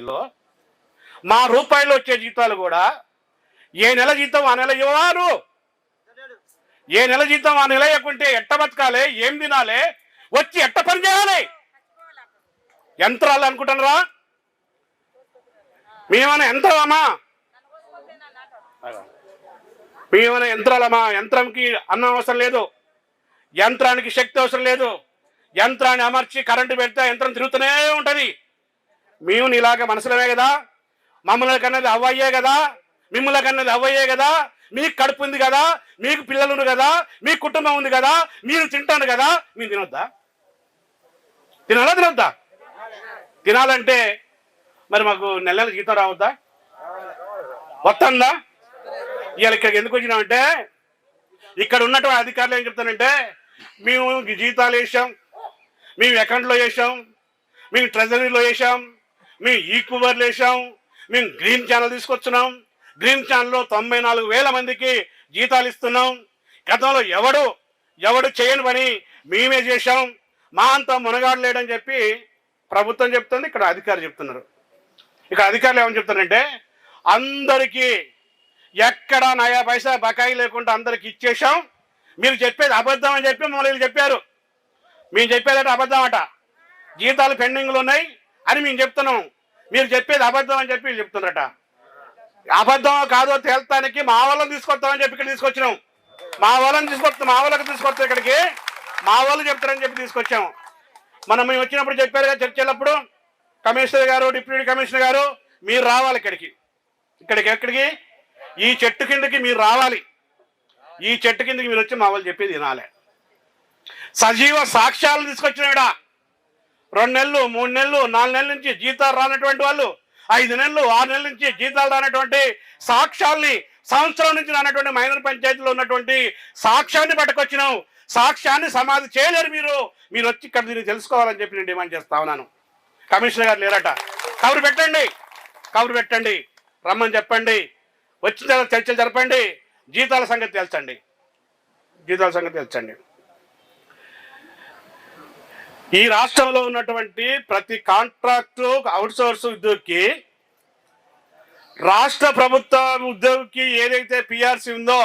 లో మా రూపాయలు వచ్చే జీతాలు కూడా ఏ నెల జీతం ఆ నెల ఇవ్వరు ఏ నెల జీతం ఆ నెల ఇవ్వకుంటే ఎట్ట బతకాలి ఏం తినాలి వచ్చి ఎట్ట పని చేయాలి? యంత్రాలు అనుకుంటున్నారా? మేమన్నా యంత్రాలమ్మా మేమన్నా యంత్రాలమ్మా యంత్రంకి అన్నం అవసరం లేదు. యంత్రానికి శక్తి అవసరం లేదు. యంత్రాన్ని అమర్చి కరెంటు పెడితే యంత్రం తిరుగుతూనే ఉంటుంది. మేము నీలాగా మనసులమే కదా? మమ్మల్ని కన్నది అవ్వయ్యే కదా? మిమ్మల్ని కన్నది అవ్వయ్యే కదా? మీకు కడుపు ఉంది కదా? మీకు పిల్లలు ఉంది కదా? మీ కుటుంబం ఉంది కదా? మీరు తింటాను కదా? మీరు తినొద్దా? తినాలా తినొద్దా? తినాలంటే మరి మాకు నెల నెల జీతం రావద్దా? వస్తుందా? ఇవాళ ఇక్కడికి ఎందుకు వచ్చినామంటే ఇక్కడ ఉన్నటువంటి అధికారులు ఏం చెప్తానంటే మేము జీతాలు వేసాం మేము అకౌంట్లో వేసాం మేము ట్రెజరీలో వేసాం మేము ఈక్యూబర్లు వేసాం మేము గ్రీన్ ఛానల్ తీసుకొచ్చున్నాం గ్రీన్ ఛానల్లో తొంభై నాలుగు వేల మందికి జీతాలు ఇస్తున్నాం. గతంలో ఎవడు ఎవడు చేయని పని మేమే చేశాం. మా అంతా మునగాడు లేడని చెప్పి ప్రభుత్వం చెప్తుంది ఇక్కడ అధికారులు చెప్తున్నారు. ఇక్కడ అధికారులు ఏమని చెప్తున్నారంటే అందరికీ ఎక్కడ నయా పైసా బకాయి లేకుండా అందరికి ఇచ్చేసాం మీరు చెప్పేది అబద్ధం అని చెప్పి మమ్మల్ని చెప్పారు. మేము చెప్పేదంటే అబద్ధం అట. జీతాలు పెండింగ్లు ఉన్నాయి. అని మేము చెప్తున్నాం. మీరు చెప్పేది అబద్ధం అని చెప్పి చెప్తున్నారట. అబద్ధమో కాదో తేల్తానికి మా వాళ్ళని తీసుకొస్తామని చెప్పి ఇక్కడ తీసుకొచ్చినాం. మా వాళ్ళని తీసుకొస్తాం మా వాళ్ళకి తీసుకొస్తాం ఇక్కడికి మా వాళ్ళు చెప్తారని చెప్పి తీసుకొచ్చాం. మనం మేము వచ్చినప్పుడు చెప్పారు కదా చర్చలప్పుడు కమిషనర్ గారు డిప్యూటీ కమిషనర్ గారు మీరు రావాలి ఇక్కడికి. ఇక్కడికి ఎక్కడికి? ఈ చెట్టు కిందకి మీరు రావాలి. ఈ చెట్టు కిందకి మీరు వచ్చి మా వాళ్ళు చెప్పేది వినాలి. సజీవ సాక్ష్యాలు తీసుకొచ్చినాడా రెండు నెలలు మూడు నెలలు నాలుగు నెలల నుంచి జీతాలు రానటువంటి వాళ్ళు ఐదు నెలలు ఆరు నెలల నుంచి జీతాలు రానటువంటి సాక్ష్యాల్ని సంవత్సరం నుంచి రానటువంటి మైనర్ పంచాయతీలో ఉన్నటువంటి సాక్ష్యాన్ని పట్టుకొచ్చినాం సాక్ష్యాన్ని సమాధి చేయలేరు మీరు. మీరు వచ్చి ఇక్కడ దీన్ని తెలుసుకోవాలని చెప్పి నేను డిమాండ్ చేస్తా ఉన్నాను. కమిషనర్ గారు లేరట. కబురు పెట్టండి. కబురు పెట్టండి. రమ్మని చెప్పండి. వచ్చిన తర్వాత చర్చలు జరపండి. జీతాల సంగతి తెలుసండి జీతాల సంగతి తెలుసండి ఈ రాష్ట్రంలో ఉన్నటువంటి ప్రతి కాంట్రాక్టు అవుట్సోర్స్ ఉద్యోగికి రాష్ట్ర ప్రభుత్వ ఉద్యోగికి ఏదైతే పిఆర్సీ ఉందో